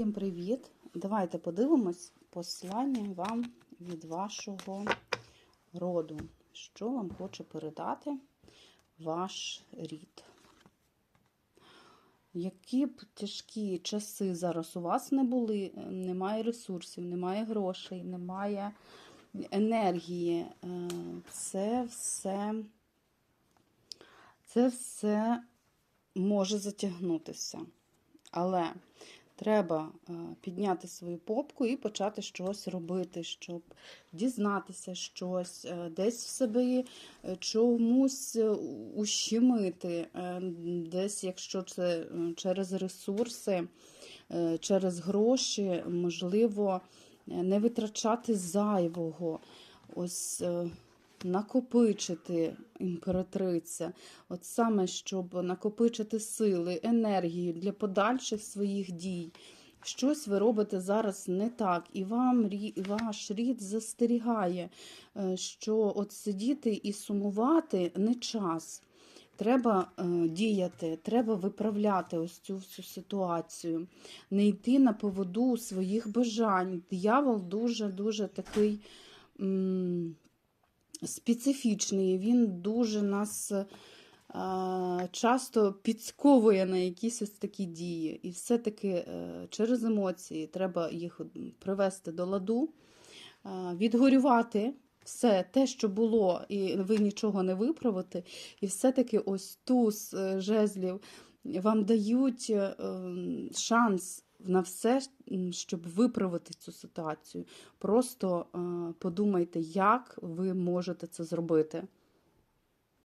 Всім привіт! Давайте подивимось послання вам від вашого роду. Що вам хоче передати ваш рід? Які б тяжкі часи зараз у вас не були, немає ресурсів, немає грошей, немає енергії. е, Це все, це все може затягнутися. Але треба е, підняти свою попку і почати щось робити, щоб дізнатися щось, е, десь в себе е, чомусь ущемити, десь, якщо це через ресурси, через гроші, можливо, не витрачати зайвого. Ось накопичити імператриця, от саме щоб накопичити сили, енергію для подальших своїх дій. Щось ви робите зараз не так, і вам ваш рід застерігає, е, що от сидіти і сумувати не час. Треба е, діяти, треба виправляти ось цю всю ситуацію, не йти на поводу своїх бажань. Диявол дуже-дуже такий. Специфічний, він дуже нас часто підсковує на якісь ось такі дії. І все-таки е, через емоції треба їх привести до ладу, відгорювати все те, що було, і ви нічого не виправите. І все-таки ось туз е, жезлів вам дають е, шанс на все, щоб виправити цю ситуацію. Просто е, подумайте, як ви можете це зробити.